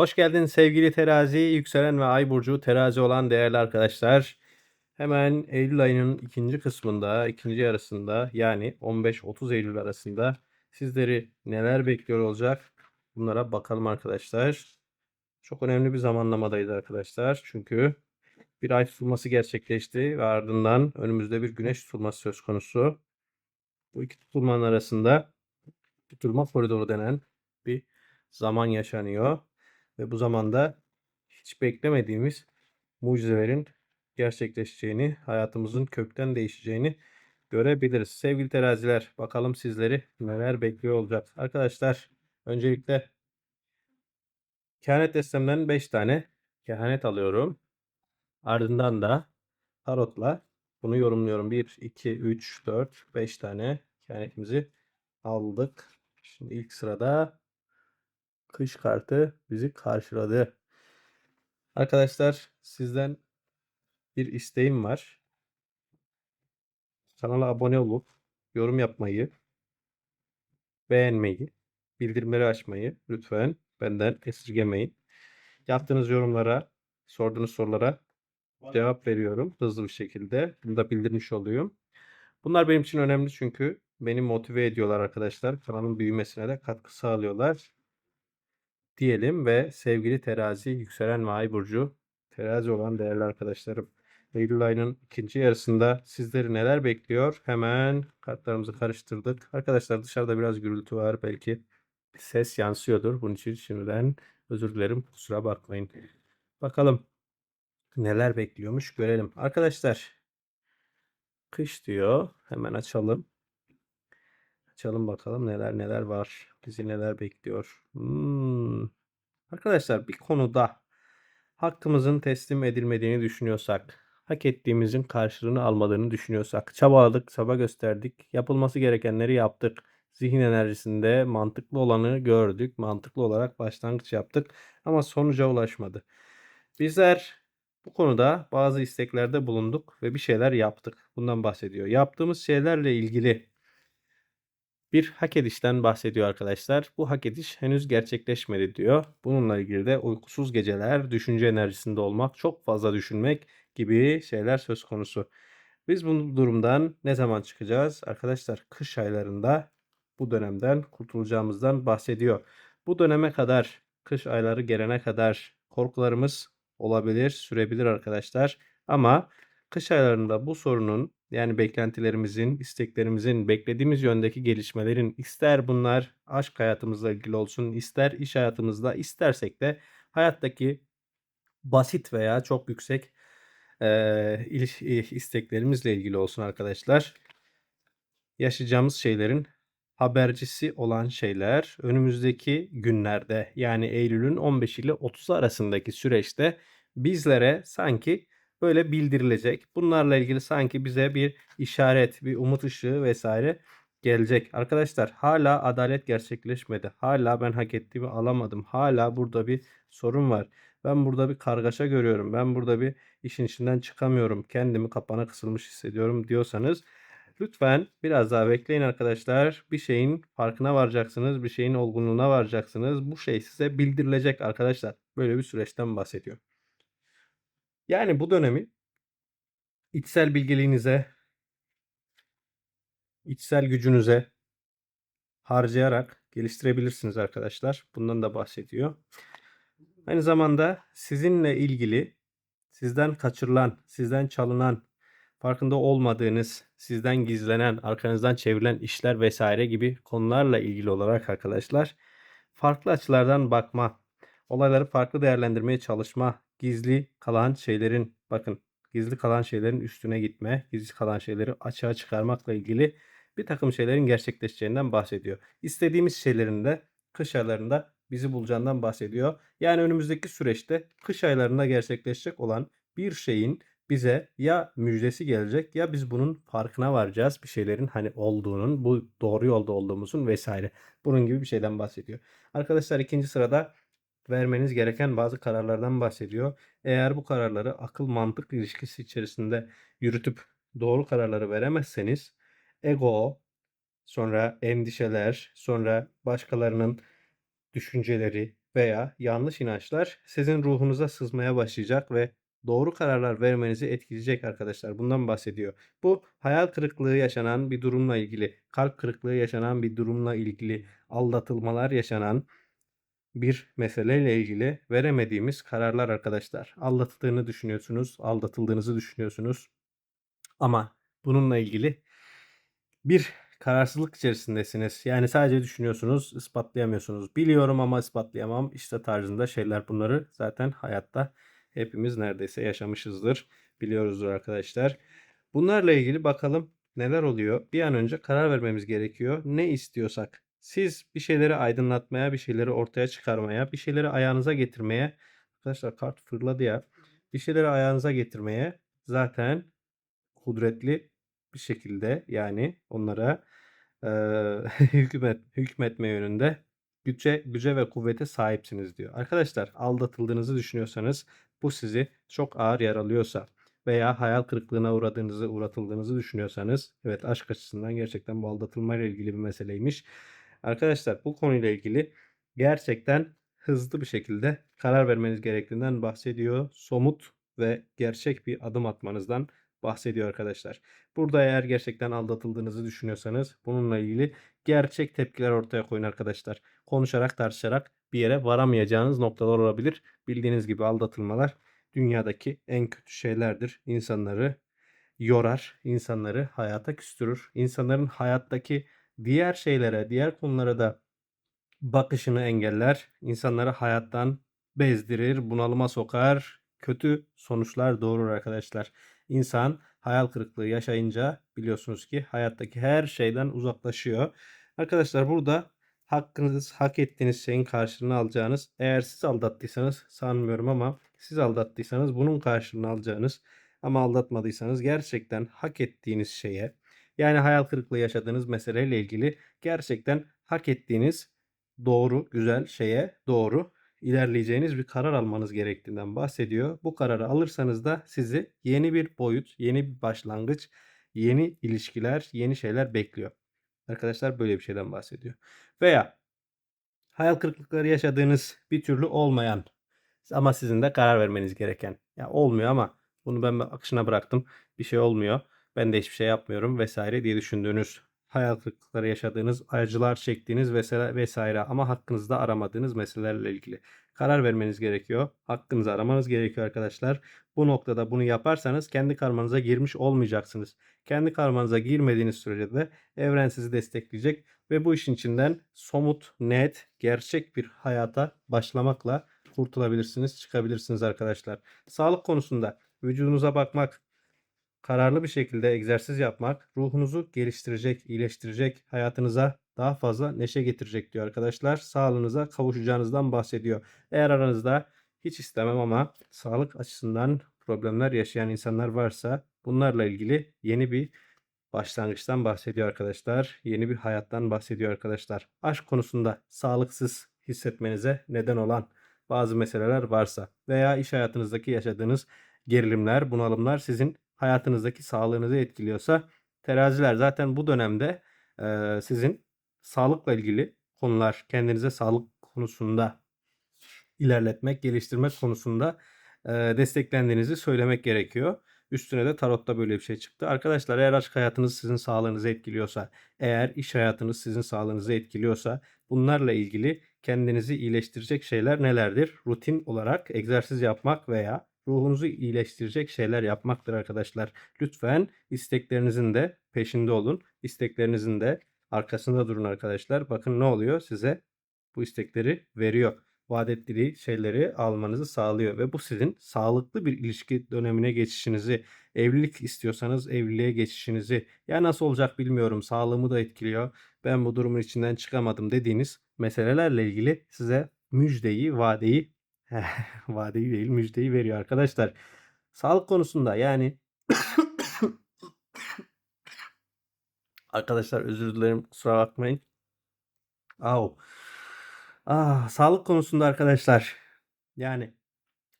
Hoş geldin sevgili terazi, yükselen ve ay burcu terazi olan değerli arkadaşlar. Hemen Eylül ayının ikinci kısmında, ikinci yarısında yani 15-30 Eylül arasında sizleri neler bekliyor olacak bunlara bakalım arkadaşlar. Çok önemli bir zamanlamadayız arkadaşlar. Çünkü bir ay tutulması gerçekleşti ve ardından önümüzde bir güneş tutulması söz konusu. Bu iki tutulmanın arasında tutulma koridoru denen bir zaman yaşanıyor. Ve bu zamanda hiç beklemediğimiz mucizelerin gerçekleşeceğini, hayatımızın kökten değişeceğini görebiliriz. Sevgili teraziler, bakalım sizleri neler bekliyor olacak. Arkadaşlar, öncelikle kehanet destemden 5 tane kehanet alıyorum. Ardından da tarotla bunu yorumluyorum. 1, 2, 3, 4, 5 tane kehanetimizi aldık. Şimdi ilk sırada kış kartı bizi karşıladı. Arkadaşlar sizden bir isteğim var. Kanala abone olup yorum yapmayı, beğenmeyi, bildirimleri açmayı lütfen benden esirgemeyin. Yaptığınız yorumlara, sorduğunuz sorulara cevap veriyorum hızlı bir şekilde. Bunu da bildirmiş oluyorum. Bunlar benim için önemli çünkü beni motive ediyorlar arkadaşlar. Kanalın büyümesine de katkı sağlıyorlar diyelim ve sevgili terazi, yükselen ve ay burcu terazi olan değerli arkadaşlarım. Eylül ayının ikinci yarısında sizleri neler bekliyor? Hemen kartlarımızı karıştırdık. Arkadaşlar dışarıda biraz gürültü var. Belki ses yansıyordur. Bunun için şimdiden özür dilerim. Kusura bakmayın. Bakalım neler bekliyormuş görelim. Arkadaşlar kış diyor. Hemen açalım. Açalım bakalım neler neler var. Bizi neler bekliyor. Hmm. Arkadaşlar bir konuda hakkımızın teslim edilmediğini düşünüyorsak, hak ettiğimizin karşılığını almadığını düşünüyorsak, çabaladık, çaba gösterdik, yapılması gerekenleri yaptık. Zihin enerjisinde mantıklı olanı gördük, mantıklı olarak başlangıç yaptık ama sonuca ulaşmadı. Bizler bu konuda bazı isteklerde bulunduk ve bir şeyler yaptık. Bundan bahsediyor. Yaptığımız şeylerle ilgili bir hak edişten bahsediyor arkadaşlar. Bu hak ediş henüz gerçekleşmedi diyor. Bununla ilgili de uykusuz geceler, düşünce enerjisinde olmak, çok fazla düşünmek gibi şeyler söz konusu. Biz bu durumdan ne zaman çıkacağız? Arkadaşlar kış aylarında bu dönemden kurtulacağımızdan bahsediyor. Bu döneme kadar, kış ayları gelene kadar korkularımız olabilir, sürebilir arkadaşlar. Ama kış aylarında bu sorunun yani beklentilerimizin, isteklerimizin, beklediğimiz yöndeki gelişmelerin ister bunlar aşk hayatımızla ilgili olsun, ister iş hayatımızda, istersek de hayattaki basit veya çok yüksek e, isteklerimizle ilgili olsun arkadaşlar. Yaşayacağımız şeylerin habercisi olan şeyler önümüzdeki günlerde yani Eylül'ün 15 ile 30 arasındaki süreçte bizlere sanki böyle bildirilecek. Bunlarla ilgili sanki bize bir işaret, bir umut ışığı vesaire gelecek. Arkadaşlar hala adalet gerçekleşmedi. Hala ben hak ettiğimi alamadım. Hala burada bir sorun var. Ben burada bir kargaşa görüyorum. Ben burada bir işin içinden çıkamıyorum. Kendimi kapana kısılmış hissediyorum diyorsanız lütfen biraz daha bekleyin arkadaşlar. Bir şeyin farkına varacaksınız. Bir şeyin olgunluğuna varacaksınız. Bu şey size bildirilecek arkadaşlar. Böyle bir süreçten bahsediyor. Yani bu dönemi içsel bilgeliğinize, içsel gücünüze harcayarak geliştirebilirsiniz arkadaşlar. Bundan da bahsediyor. Aynı zamanda sizinle ilgili sizden kaçırılan, sizden çalınan, farkında olmadığınız, sizden gizlenen, arkanızdan çevrilen işler vesaire gibi konularla ilgili olarak arkadaşlar farklı açılardan bakma, olayları farklı değerlendirmeye çalışma, gizli kalan şeylerin bakın gizli kalan şeylerin üstüne gitme, gizli kalan şeyleri açığa çıkarmakla ilgili bir takım şeylerin gerçekleşeceğinden bahsediyor. İstediğimiz şeylerin de kış aylarında bizi bulacağından bahsediyor. Yani önümüzdeki süreçte kış aylarında gerçekleşecek olan bir şeyin bize ya müjdesi gelecek ya biz bunun farkına varacağız bir şeylerin hani olduğunun, bu doğru yolda olduğumuzun vesaire. Bunun gibi bir şeyden bahsediyor. Arkadaşlar ikinci sırada vermeniz gereken bazı kararlardan bahsediyor. Eğer bu kararları akıl mantık ilişkisi içerisinde yürütüp doğru kararları veremezseniz ego, sonra endişeler, sonra başkalarının düşünceleri, veya yanlış inançlar sizin ruhunuza sızmaya başlayacak ve doğru kararlar vermenizi etkileyecek arkadaşlar. Bundan bahsediyor. Bu hayal kırıklığı yaşanan bir durumla ilgili, kalp kırıklığı yaşanan bir durumla ilgili, aldatılmalar yaşanan bir meseleyle ilgili veremediğimiz kararlar arkadaşlar. Aldatıldığını düşünüyorsunuz, aldatıldığınızı düşünüyorsunuz. Ama bununla ilgili bir kararsızlık içerisindesiniz. Yani sadece düşünüyorsunuz, ispatlayamıyorsunuz. Biliyorum ama ispatlayamam işte tarzında şeyler bunları zaten hayatta hepimiz neredeyse yaşamışızdır. Biliyoruzdur arkadaşlar. Bunlarla ilgili bakalım neler oluyor. Bir an önce karar vermemiz gerekiyor. Ne istiyorsak. Siz bir şeyleri aydınlatmaya, bir şeyleri ortaya çıkarmaya, bir şeyleri ayağınıza getirmeye arkadaşlar kart fırladı ya. Bir şeyleri ayağınıza getirmeye zaten kudretli bir şekilde yani onlara eee, hükmet hükmetme yönünde güce güce ve kuvvete sahipsiniz diyor. Arkadaşlar aldatıldığınızı düşünüyorsanız bu sizi çok ağır yaralıyorsa veya hayal kırıklığına uğradığınızı, uğratıldığınızı düşünüyorsanız evet aşk açısından gerçekten bu aldatılmayla ilgili bir meseleymiş. Arkadaşlar bu konuyla ilgili gerçekten hızlı bir şekilde karar vermeniz gerektiğinden bahsediyor. Somut ve gerçek bir adım atmanızdan bahsediyor arkadaşlar. Burada eğer gerçekten aldatıldığınızı düşünüyorsanız bununla ilgili gerçek tepkiler ortaya koyun arkadaşlar. Konuşarak tartışarak bir yere varamayacağınız noktalar olabilir. Bildiğiniz gibi aldatılmalar dünyadaki en kötü şeylerdir. İnsanları yorar, insanları hayata küstürür. İnsanların hayattaki diğer şeylere, diğer konulara da bakışını engeller. İnsanları hayattan bezdirir, bunalıma sokar, kötü sonuçlar doğurur arkadaşlar. İnsan hayal kırıklığı yaşayınca biliyorsunuz ki hayattaki her şeyden uzaklaşıyor. Arkadaşlar burada hakkınız, hak ettiğiniz şeyin karşılığını alacağınız, eğer siz aldattıysanız sanmıyorum ama siz aldattıysanız bunun karşılığını alacağınız ama aldatmadıysanız gerçekten hak ettiğiniz şeye yani hayal kırıklığı yaşadığınız meseleyle ilgili gerçekten hak ettiğiniz doğru, güzel şeye doğru ilerleyeceğiniz bir karar almanız gerektiğinden bahsediyor. Bu kararı alırsanız da sizi yeni bir boyut, yeni bir başlangıç, yeni ilişkiler, yeni şeyler bekliyor. Arkadaşlar böyle bir şeyden bahsediyor. Veya hayal kırıklıkları yaşadığınız bir türlü olmayan ama sizin de karar vermeniz gereken. Ya olmuyor ama bunu ben akışına bıraktım. Bir şey olmuyor. Ben de hiçbir şey yapmıyorum vesaire diye düşündüğünüz hayal kırıklıkları yaşadığınız, acılar çektiğiniz vesaire, vesaire ama hakkınızda aramadığınız meselelerle ilgili karar vermeniz gerekiyor. Hakkınızı aramanız gerekiyor arkadaşlar. Bu noktada bunu yaparsanız kendi karmanıza girmiş olmayacaksınız. Kendi karmanıza girmediğiniz sürece de evren sizi destekleyecek ve bu işin içinden somut, net, gerçek bir hayata başlamakla kurtulabilirsiniz, çıkabilirsiniz arkadaşlar. Sağlık konusunda vücudunuza bakmak, kararlı bir şekilde egzersiz yapmak ruhunuzu geliştirecek, iyileştirecek, hayatınıza daha fazla neşe getirecek diyor arkadaşlar. Sağlığınıza kavuşacağınızdan bahsediyor. Eğer aranızda hiç istemem ama sağlık açısından problemler yaşayan insanlar varsa bunlarla ilgili yeni bir başlangıçtan bahsediyor arkadaşlar. Yeni bir hayattan bahsediyor arkadaşlar. Aşk konusunda sağlıksız hissetmenize neden olan bazı meseleler varsa veya iş hayatınızdaki yaşadığınız gerilimler, bunalımlar sizin hayatınızdaki sağlığınızı etkiliyorsa teraziler zaten bu dönemde e, sizin sağlıkla ilgili konular, kendinize sağlık konusunda ilerletmek, geliştirmek konusunda e, desteklendiğinizi söylemek gerekiyor. Üstüne de tarotta böyle bir şey çıktı. Arkadaşlar eğer aşk hayatınız sizin sağlığınızı etkiliyorsa, eğer iş hayatınız sizin sağlığınızı etkiliyorsa bunlarla ilgili kendinizi iyileştirecek şeyler nelerdir? Rutin olarak egzersiz yapmak veya ruhunuzu iyileştirecek şeyler yapmaktır arkadaşlar. Lütfen isteklerinizin de peşinde olun. İsteklerinizin de arkasında durun arkadaşlar. Bakın ne oluyor size bu istekleri veriyor. Vaat ettiği şeyleri almanızı sağlıyor ve bu sizin sağlıklı bir ilişki dönemine geçişinizi, evlilik istiyorsanız evliliğe geçişinizi, ya nasıl olacak bilmiyorum, sağlığımı da etkiliyor, ben bu durumun içinden çıkamadım dediğiniz meselelerle ilgili size müjdeyi, vadeyi Vadeyi değil müjdeyi veriyor arkadaşlar. Sağlık konusunda yani Arkadaşlar özür dilerim kusura bakmayın. Au. Ah, sağlık konusunda arkadaşlar yani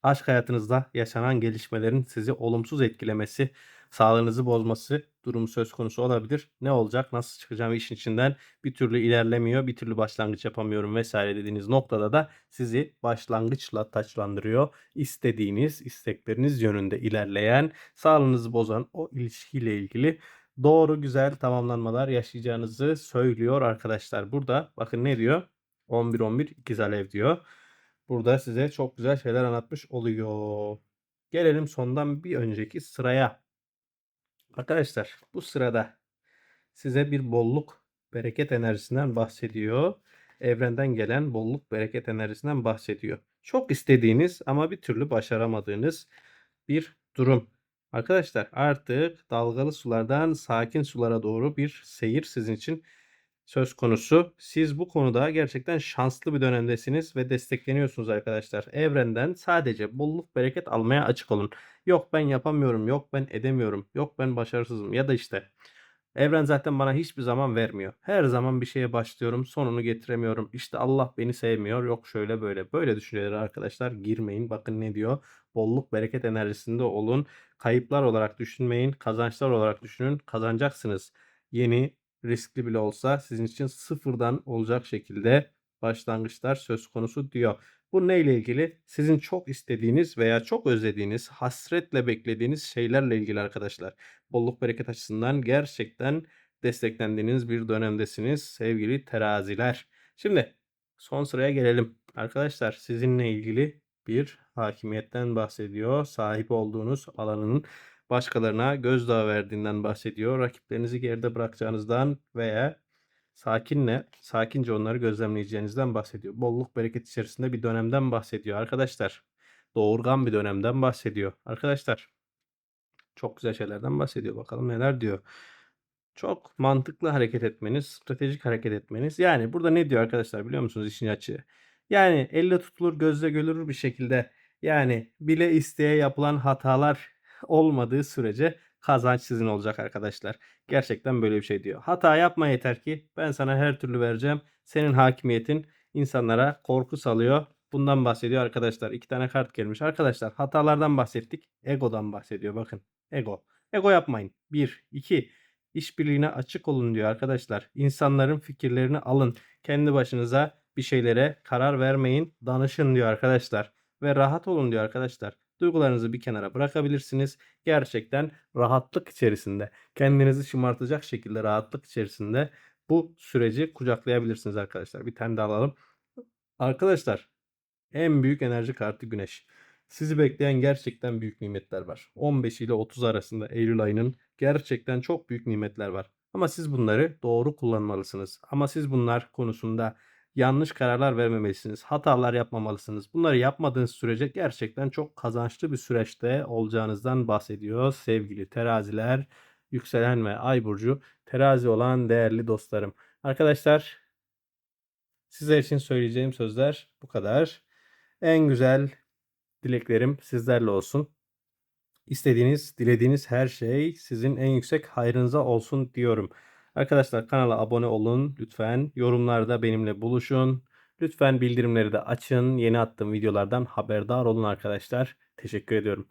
aşk hayatınızda yaşanan gelişmelerin sizi olumsuz etkilemesi, sağlığınızı bozması durumu söz konusu olabilir. Ne olacak? Nasıl çıkacağım işin içinden? Bir türlü ilerlemiyor, bir türlü başlangıç yapamıyorum vesaire dediğiniz noktada da sizi başlangıçla taçlandırıyor. İstediğiniz, istekleriniz yönünde ilerleyen, sağlığınızı bozan o ilişkiyle ilgili doğru güzel tamamlanmalar yaşayacağınızı söylüyor arkadaşlar. Burada bakın ne diyor? 11-11 ikiz alev diyor. Burada size çok güzel şeyler anlatmış oluyor. Gelelim sondan bir önceki sıraya. Arkadaşlar bu sırada size bir bolluk, bereket enerjisinden bahsediyor. Evrenden gelen bolluk, bereket enerjisinden bahsediyor. Çok istediğiniz ama bir türlü başaramadığınız bir durum. Arkadaşlar artık dalgalı sulardan sakin sulara doğru bir seyir sizin için söz konusu. Siz bu konuda gerçekten şanslı bir dönemdesiniz ve destekleniyorsunuz arkadaşlar. Evrenden sadece bolluk bereket almaya açık olun. Yok ben yapamıyorum, yok ben edemiyorum, yok ben başarısızım ya da işte evren zaten bana hiçbir zaman vermiyor. Her zaman bir şeye başlıyorum, sonunu getiremiyorum. İşte Allah beni sevmiyor, yok şöyle böyle. Böyle düşüncelere arkadaşlar girmeyin. Bakın ne diyor? Bolluk bereket enerjisinde olun. Kayıplar olarak düşünmeyin, kazançlar olarak düşünün. Kazanacaksınız. Yeni riskli bile olsa sizin için sıfırdan olacak şekilde başlangıçlar söz konusu diyor. Bu neyle ilgili? Sizin çok istediğiniz veya çok özlediğiniz, hasretle beklediğiniz şeylerle ilgili arkadaşlar. Bolluk bereket açısından gerçekten desteklendiğiniz bir dönemdesiniz sevgili teraziler. Şimdi son sıraya gelelim. Arkadaşlar sizinle ilgili bir hakimiyetten bahsediyor. Sahip olduğunuz alanın başkalarına gözdağı verdiğinden bahsediyor. Rakiplerinizi geride bırakacağınızdan veya sakinle, sakince onları gözlemleyeceğinizden bahsediyor. Bolluk bereket içerisinde bir dönemden bahsediyor arkadaşlar. Doğurgan bir dönemden bahsediyor. Arkadaşlar çok güzel şeylerden bahsediyor. Bakalım neler diyor. Çok mantıklı hareket etmeniz, stratejik hareket etmeniz. Yani burada ne diyor arkadaşlar biliyor musunuz işin açığı? Yani elle tutulur, gözle görülür bir şekilde yani bile isteye yapılan hatalar olmadığı sürece kazanç sizin olacak arkadaşlar. Gerçekten böyle bir şey diyor. Hata yapma yeter ki ben sana her türlü vereceğim. Senin hakimiyetin insanlara korku salıyor. Bundan bahsediyor arkadaşlar. İki tane kart gelmiş. Arkadaşlar hatalardan bahsettik. Egodan bahsediyor. Bakın ego. Ego yapmayın. Bir. iki. İşbirliğine açık olun diyor arkadaşlar. İnsanların fikirlerini alın. Kendi başınıza bir şeylere karar vermeyin. Danışın diyor arkadaşlar. Ve rahat olun diyor arkadaşlar. Duygularınızı bir kenara bırakabilirsiniz. Gerçekten rahatlık içerisinde, kendinizi şımartacak şekilde rahatlık içerisinde bu süreci kucaklayabilirsiniz arkadaşlar. Bir tane daha alalım. Arkadaşlar en büyük enerji kartı güneş. Sizi bekleyen gerçekten büyük nimetler var. 15 ile 30 arasında Eylül ayının gerçekten çok büyük nimetler var. Ama siz bunları doğru kullanmalısınız. Ama siz bunlar konusunda yanlış kararlar vermemelisiniz. Hatalar yapmamalısınız. Bunları yapmadığınız sürece gerçekten çok kazançlı bir süreçte olacağınızdan bahsediyor sevgili teraziler, yükselen ve ay burcu terazi olan değerli dostlarım. Arkadaşlar sizler için söyleyeceğim sözler bu kadar. En güzel dileklerim sizlerle olsun. İstediğiniz, dilediğiniz her şey sizin en yüksek hayrınıza olsun diyorum. Arkadaşlar kanala abone olun lütfen. Yorumlarda benimle buluşun. Lütfen bildirimleri de açın. Yeni attığım videolardan haberdar olun arkadaşlar. Teşekkür ediyorum.